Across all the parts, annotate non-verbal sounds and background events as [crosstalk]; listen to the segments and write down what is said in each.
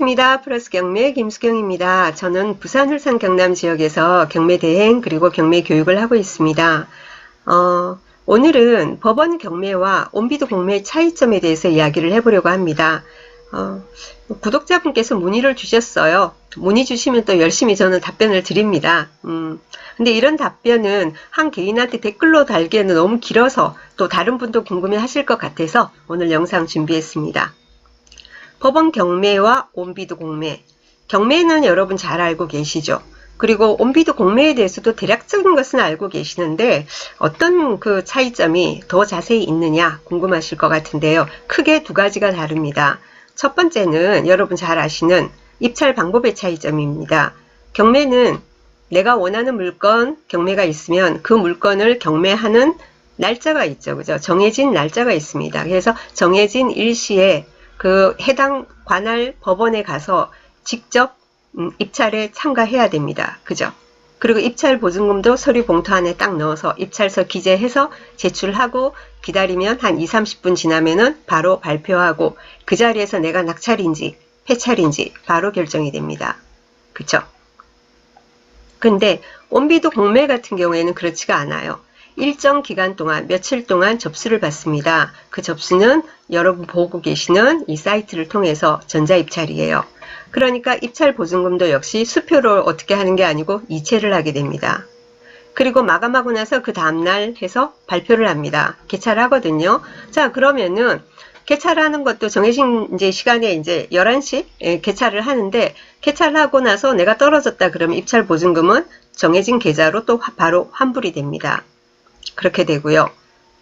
반갑습니다. 플러스 경매 김수경입니다. 저는 부산 울산 경남 지역에서 경매 대행 그리고 경매 교육을 하고 있습니다. 어, 오늘은 법원 경매와 온비도 공매의 차이점에 대해서 이야기를 해보려고 합니다. 어, 구독자분께서 문의를 주셨어요. 문의 주시면 또 열심히 저는 답변을 드립니다. 음, 근데 이런 답변은 한 개인한테 댓글로 달기에는 너무 길어서 또 다른 분도 궁금해 하실 것 같아서 오늘 영상 준비했습니다. 법원 경매와 온비도 공매. 경매는 여러분 잘 알고 계시죠? 그리고 온비도 공매에 대해서도 대략적인 것은 알고 계시는데 어떤 그 차이점이 더 자세히 있느냐 궁금하실 것 같은데요. 크게 두 가지가 다릅니다. 첫 번째는 여러분 잘 아시는 입찰 방법의 차이점입니다. 경매는 내가 원하는 물건 경매가 있으면 그 물건을 경매하는 날짜가 있죠. 그죠? 정해진 날짜가 있습니다. 그래서 정해진 일시에 그 해당 관할 법원에 가서 직접 음, 입찰에 참가해야 됩니다. 그죠? 그리고 입찰 보증금도 서류 봉투 안에 딱 넣어서 입찰서 기재해서 제출하고 기다리면 한 2, 30분 지나면은 바로 발표하고 그 자리에서 내가 낙찰인지 폐찰인지 바로 결정이 됩니다. 그쵸? 근데 온비도 공매 같은 경우에는 그렇지가 않아요. 일정 기간 동안 며칠 동안 접수를 받습니다. 그 접수는 여러분 보고 계시는 이 사이트를 통해서 전자입찰이에요. 그러니까 입찰 보증금도 역시 수표로 어떻게 하는 게 아니고 이체를 하게 됩니다. 그리고 마감하고 나서 그 다음날 해서 발표를 합니다. 개찰하거든요. 자, 그러면은 개찰하는 것도 정해진 이제 시간에 이제 11시 에 개찰을 하는데 개찰하고 나서 내가 떨어졌다 그러면 입찰 보증금은 정해진 계좌로 또 바로 환불이 됩니다. 그렇게 되고요.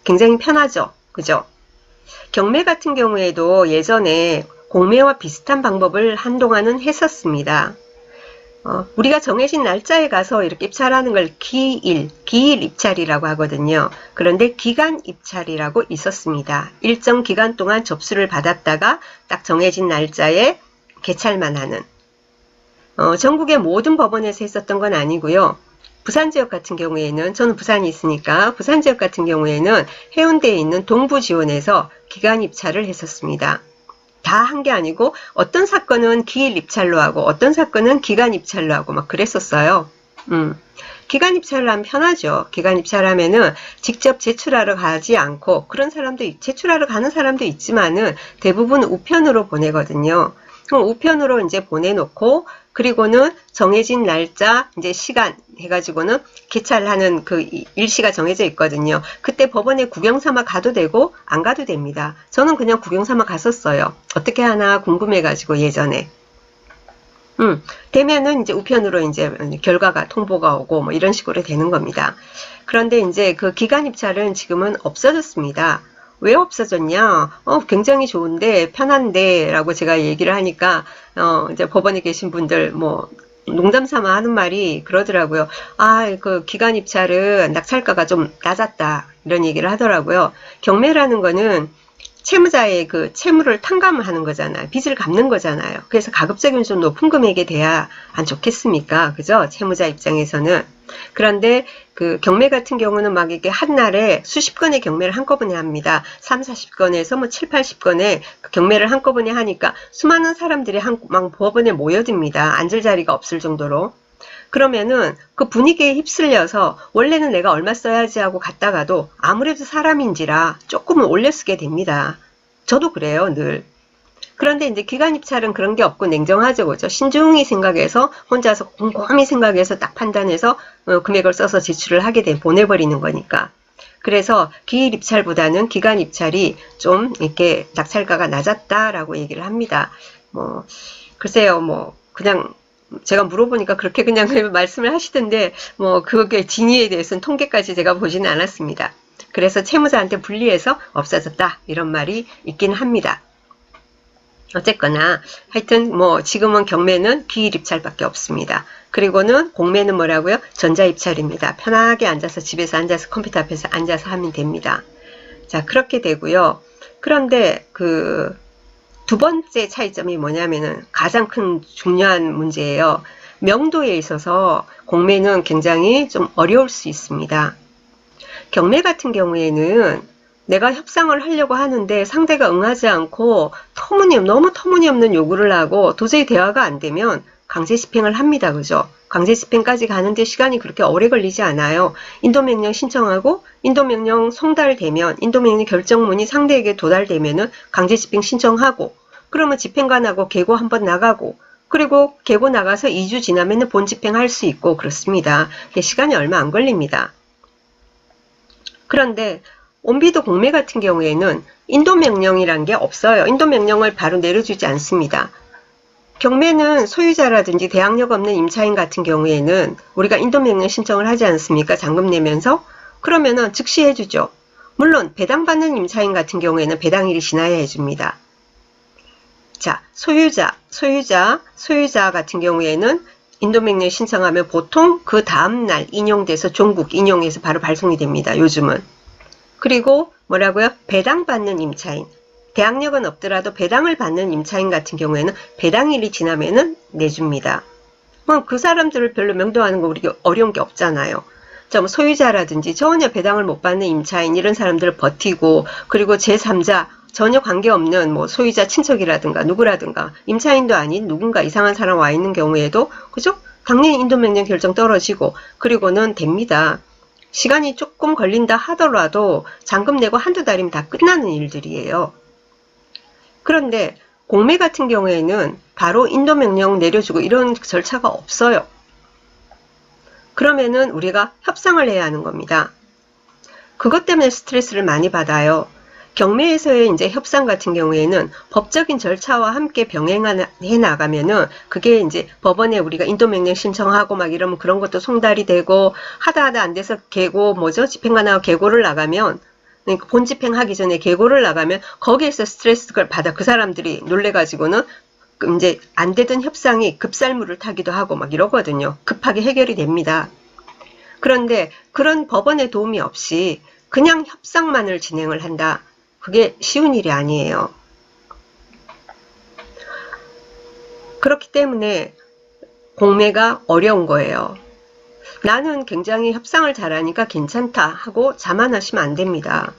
굉장히 편하죠. 그죠? 경매 같은 경우에도 예전에 공매와 비슷한 방법을 한동안은 했었습니다. 어, 우리가 정해진 날짜에 가서 이렇게 입찰하는 걸 기일, 기일 입찰이라고 하거든요. 그런데 기간 입찰이라고 있었습니다. 일정 기간 동안 접수를 받았다가 딱 정해진 날짜에 개찰만 하는. 어, 전국의 모든 법원에서 했었던 건 아니고요. 부산 지역 같은 경우에는 저는 부산이 있으니까 부산 지역 같은 경우에는 해운대에 있는 동부 지원에서 기간 입찰을 했었습니다. 다 한 게 아니고 어떤 사건은 기일 입찰로 하고 어떤 사건은 기간 입찰로 하고 막 그랬었어요. 음. 기간 입찰을 하면 편하죠. 기간 입찰하면은 직접 제출하러 가지 않고 그런 사람도 제출하러 가는 사람도 있지만은 대부분 우편으로 보내거든요. 그럼 우편으로 이제 보내놓고 그리고는 정해진 날짜 이제 시간 해가지고는 개찰하는 그 일시가 정해져 있거든요. 그때 법원에 구경 삼아 가도 되고 안 가도 됩니다. 저는 그냥 구경 삼아 갔었어요. 어떻게 하나 궁금해가지고 예전에. 음, 되면은 이제 우편으로 이제 결과가 통보가 오고 뭐 이런 식으로 되는 겁니다. 그런데 이제 그 기간 입찰은 지금은 없어졌습니다. 왜 없어졌냐? 어, 굉장히 좋은데, 편한데, 라고 제가 얘기를 하니까, 어, 이제 법원에 계신 분들, 뭐, 농담 삼아 하는 말이 그러더라고요. 아, 그 기간 입찰은 낙찰가가 좀 낮았다. 이런 얘기를 하더라고요. 경매라는 거는 채무자의 그 채무를 탕감하는 거잖아요. 빚을 갚는 거잖아요. 그래서 가급적이면 좀 높은 금액에 돼야 안 좋겠습니까? 그죠? 채무자 입장에서는. 그런데 그 경매 같은 경우는 막 이게 한 날에 수십 건의 경매를 한꺼번에 합니다. 3, 40건에서 뭐 7, 80건의 그 경매를 한꺼번에 하니까 수많은 사람들이 한, 막 법원에 모여듭니다. 앉을 자리가 없을 정도로. 그러면은 그 분위기에 휩쓸려서 원래는 내가 얼마 써야지 하고 갔다가도 아무래도 사람인지라 조금은 올려 쓰게 됩니다. 저도 그래요, 늘. 그런데 이제 기간 입찰은 그런 게 없고 냉정하죠, 그죠? 신중히 생각해서 혼자서 곰곰이 생각해서 딱 판단해서 어, 금액을 써서 제출을 하게 돼 보내버리는 거니까. 그래서 기일 입찰보다는 기간 입찰이 좀 이렇게 낙찰가가 낮았다라고 얘기를 합니다. 뭐 글쎄요, 뭐 그냥 제가 물어보니까 그렇게 그냥 [laughs] 말씀을 하시던데 뭐 그게 진위에 대해서는 통계까지 제가 보지는 않았습니다. 그래서 채무자한테 분리해서 없어졌다 이런 말이 있긴 합니다. 어쨌거나 하여튼 뭐 지금은 경매는 기일 입찰밖에 없습니다. 그리고는 공매는 뭐라고요? 전자 입찰입니다. 편하게 앉아서 집에서 앉아서 컴퓨터 앞에서 앉아서 하면 됩니다. 자 그렇게 되고요. 그런데 그 두 번째 차이점이 뭐냐면은 가장 큰 중요한 문제예요. 명도에 있어서 공매는 굉장히 좀 어려울 수 있습니다. 경매 같은 경우에는 내가 협상을 하려고 하는데 상대가 응하지 않고 터무니없, 너무 터무니없는 요구를 하고 도저히 대화가 안 되면 강제 집행을 합니다. 그죠? 강제 집행까지 가는데 시간이 그렇게 오래 걸리지 않아요. 인도 명령 신청하고 인도 명령 송달되면 인도 명령 결정문이 상대에게 도달되면은 강제 집행 신청하고 그러면 집행관하고 계고 한번 나가고 그리고 계고 나가서 2주 지나면은 본 집행할 수 있고 그렇습니다. 시간이 얼마 안 걸립니다. 그런데 온비도 공매 같은 경우에는 인도 명령이란 게 없어요. 인도 명령을 바로 내려주지 않습니다. 경매는 소유자라든지 대항력 없는 임차인 같은 경우에는 우리가 인도 명령 신청을 하지 않습니까? 잔금 내면서? 그러면은 즉시 해주죠. 물론 배당받는 임차인 같은 경우에는 배당일이 지나야 해줍니다. 자, 소유자, 소유자, 소유자 같은 경우에는 인도명령 신청하면 보통 그 다음날 인용돼서 종국 인용해서 바로 발송이 됩니다. 요즘은. 그리고 뭐라고요? 배당받는 임차인. 대항력은 없더라도 배당을 받는 임차인 같은 경우에는 배당일이 지나면은 내줍니다. 그럼 그 사람들을 별로 명도하는 거 우리가 어려운 게 없잖아요. 좀 소유자라든지 전혀 배당을 못 받는 임차인 이런 사람들을 버티고 그리고 제3자 전혀 관계없는 뭐 소유자 친척이라든가 누구라든가 임차인도 아닌 누군가 이상한 사람 와 있는 경우에도 그죠? 당연히 인도명령 결정 떨어지고 그리고는 됩니다. 시간이 조금 걸린다 하더라도 잔금 내고 한두 달이면 다 끝나는 일들이에요. 그런데 공매 같은 경우에는 바로 인도 명령 내려주고 이런 절차가 없어요. 그러면은 우리가 협상을 해야 하는 겁니다. 그것 때문에 스트레스를 많이 받아요. 경매에서의 이제 협상 같은 경우에는 법적인 절차와 함께 병행해 나가면은 그게 이제 법원에 우리가 인도명령 신청하고 막 이러면 그런 것도 송달이 되고 하다 하다 안 돼서 계고 뭐죠 집행관 하고 계고를 나가면 그러니까 본집행하기 전에 계고를 나가면 거기에서 스트레스를 받아 그 사람들이 놀래가지고는 이제 안 되던 협상이 급살물을 타기도 하고 막 이러거든요. 급하게 해결이 됩니다. 그런데 그런 법원의 도움이 없이 그냥 협상만을 진행을 한다. 그게 쉬운 일이 아니에요. 그렇기 때문에 공매가 어려운 거예요. 나는 굉장히 협상을 잘하니까 괜찮다 하고 자만하시면 안 됩니다.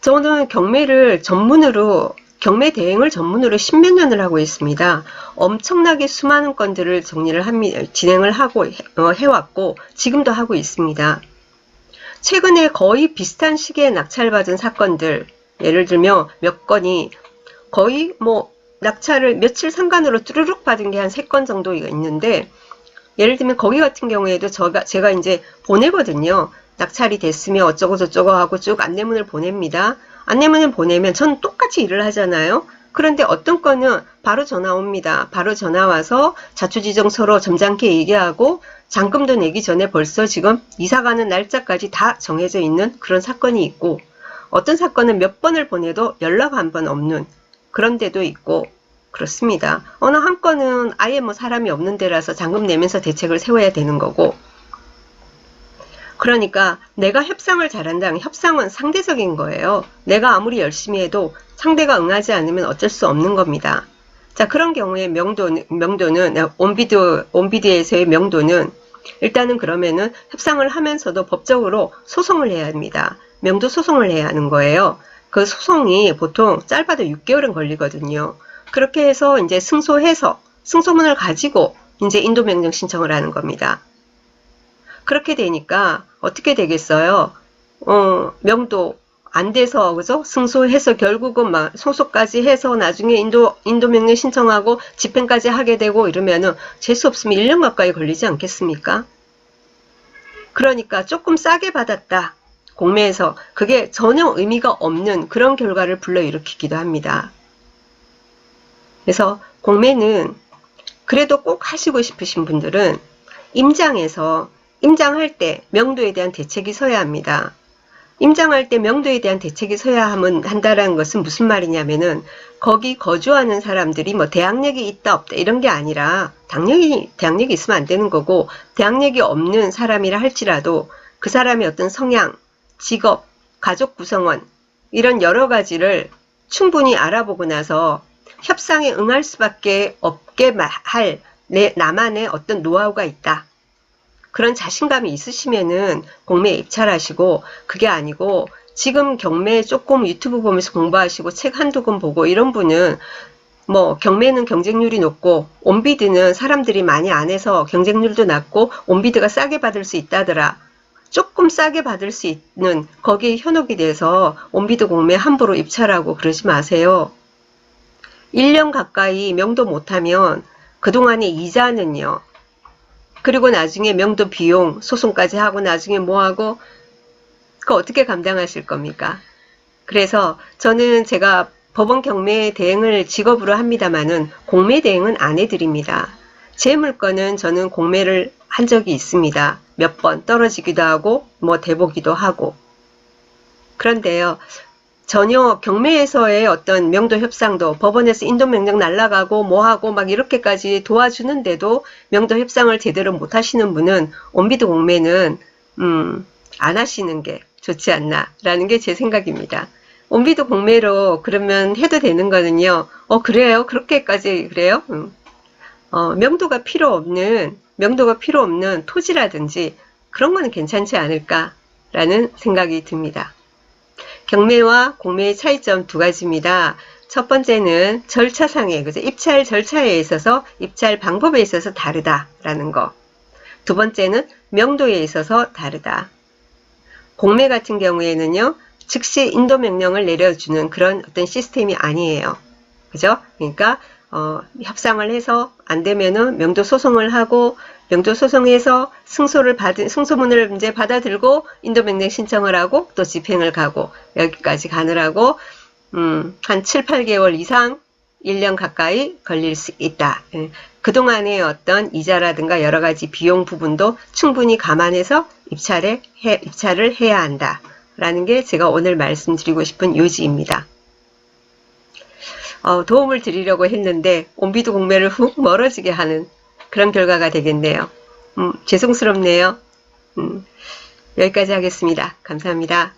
저는 경매를 전문으로 경매 대행을 전문으로 십몇 년을 하고 있습니다. 엄청나게 수많은 건들을 정리를 합니다. 진행을 하고 어, 해왔고 지금도 하고 있습니다. 최근에 거의 비슷한 시기에 낙찰받은 사건들 예를 들면 몇 건이 거의 뭐 낙찰을 며칠 상간으로 뚜루룩 받은 게 한 세 건 정도 있는데 예를 들면 거기 같은 경우에도 저가, 제가 이제 보내거든요. 낙찰이 됐으면 어쩌고 저쩌고 하고 쭉 안내문을 보냅니다. 안내문을 보내면 전 똑같이 일을 하잖아요. 그런데 어떤 건은 바로 전화 옵니다. 바로 전화 와서 자초지정서로 점잖게 얘기하고 잔금도 내기 전에 벌써 지금 이사 가는 날짜까지 다 정해져 있는 그런 사건이 있고 어떤 사건은 몇 번을 보내도 연락 한 번 없는 그런 데도 있고 그렇습니다. 어느 한 건은 아예 뭐 사람이 없는 데라서 잔금 내면서 대책을 세워야 되는 거고 그러니까 내가 협상을 잘한다면 협상은 상대적인 거예요. 내가 아무리 열심히 해도 상대가 응하지 않으면 어쩔 수 없는 겁니다. 자 그런 경우에 명도는, 명도는 온비드, 온비드에서의 명도는 일단은 그러면은 협상을 하면서도 법적으로 소송을 해야 합니다. 명도 소송을 해야 하는 거예요. 그 소송이 보통 짧아도 6개월은 걸리거든요. 그렇게 해서 이제 승소해서 승소문을 가지고 이제 인도 명령 신청을 하는 겁니다. 그렇게 되니까 어떻게 되겠어요? 어, 명도 안 돼서 그죠? 승소해서 결국은 막 소속까지 해서 나중에 인도 인도 명령 신청하고 집행까지 하게 되고 이러면은 재수 없으면 1년 가까이 걸리지 않겠습니까? 그러니까 조금 싸게 받았다. 공매에서 그게 전혀 의미가 없는 그런 결과를 불러일으키기도 합니다. 그래서 공매는 그래도 꼭 하시고 싶으신 분들은 임장에서 임장할 때 명도에 대한 대책이 서야 합니다. 임장할 때 명도에 대한 대책이 서야 하면 한다라는 것은 무슨 말이냐면은 거기 거주하는 사람들이 뭐 대학력이 있다 없다 이런 게 아니라 당연히 대학력이 있으면 안 되는 거고 대학력이 없는 사람이라 할지라도 그 사람의 어떤 성향, 직업, 가족 구성원 이런 여러 가지를 충분히 알아보고 나서 협상에 응할 수밖에 없게 할 내, 나만의 어떤 노하우가 있다. 그런 자신감이 있으시면은 공매에 입찰하시고 그게 아니고 지금 경매 조금 유튜브 보면서 공부하시고 책 한두 권 보고 이런 분은 뭐 경매는 경쟁률이 높고 온비드는 사람들이 많이 안 해서 경쟁률도 낮고 온비드가 싸게 받을 수 있다더라. 조금 싸게 받을 수 있는 거기에 현혹이 돼서 온비드 공매 함부로 입찰하고 그러지 마세요. 1년 가까이 명도 못하면 그동안의 이자는요. 그리고 나중에 명도 비용 소송까지 하고 나중에 뭐 하고 그 어떻게 감당하실 겁니까? 그래서 저는 제가 법원 경매 대행을 직업으로 합니다만은 공매 대행은 안 해드립니다. 제 물건은 저는 공매를 한 적이 있습니다. 몇 번 떨어지기도 하고 뭐 대보기도 하고 그런데요. 전혀 경매에서의 어떤 명도 협상도 법원에서 인도 명령 날라가고 뭐하고 막 이렇게까지 도와주는데도 명도 협상을 제대로 못 하시는 분은 온비드 공매는 음, 안 하시는 게 좋지 않나라는 게 제 생각입니다. 온비드 공매로 그러면 해도 되는 거는요. 어 그래요? 그렇게까지 그래요? 음. 어, 명도가 필요 없는 명도가 필요 없는 토지라든지 그런 거는 괜찮지 않을까라는 생각이 듭니다. 경매와 공매의 차이점 두 가지입니다. 첫 번째는 절차상의 그죠? 입찰 절차에 있어서 입찰 방법에 있어서 다르다라는 거. 두 번째는 명도에 있어서 다르다. 공매 같은 경우에는요. 즉시 인도 명령을 내려주는 그런 어떤 시스템이 아니에요. 그죠? 그러니까 어, 협상을 해서 안 되면은 명도 소송을 하고 명도 소송에서 승소를 받은 승소문을 이제 받아들고 인도 명령 신청을 하고 또 집행을 가고 여기까지 가느라고 음, 한 7, 8개월 이상 1년 가까이 걸릴 수 있다. 예. 그동안의 어떤 이자라든가 여러 가지 비용 부분도 충분히 감안해서 입찰에 해, 입찰을 해야 한다. 라는 게 제가 오늘 말씀드리고 싶은 요지입니다. 어, 도움을 드리려고 했는데 온비도 공매를 훅 멀어지게 하는 그런 결과가 되겠네요. 음, 죄송스럽네요. 음, 여기까지 하겠습니다. 감사합니다.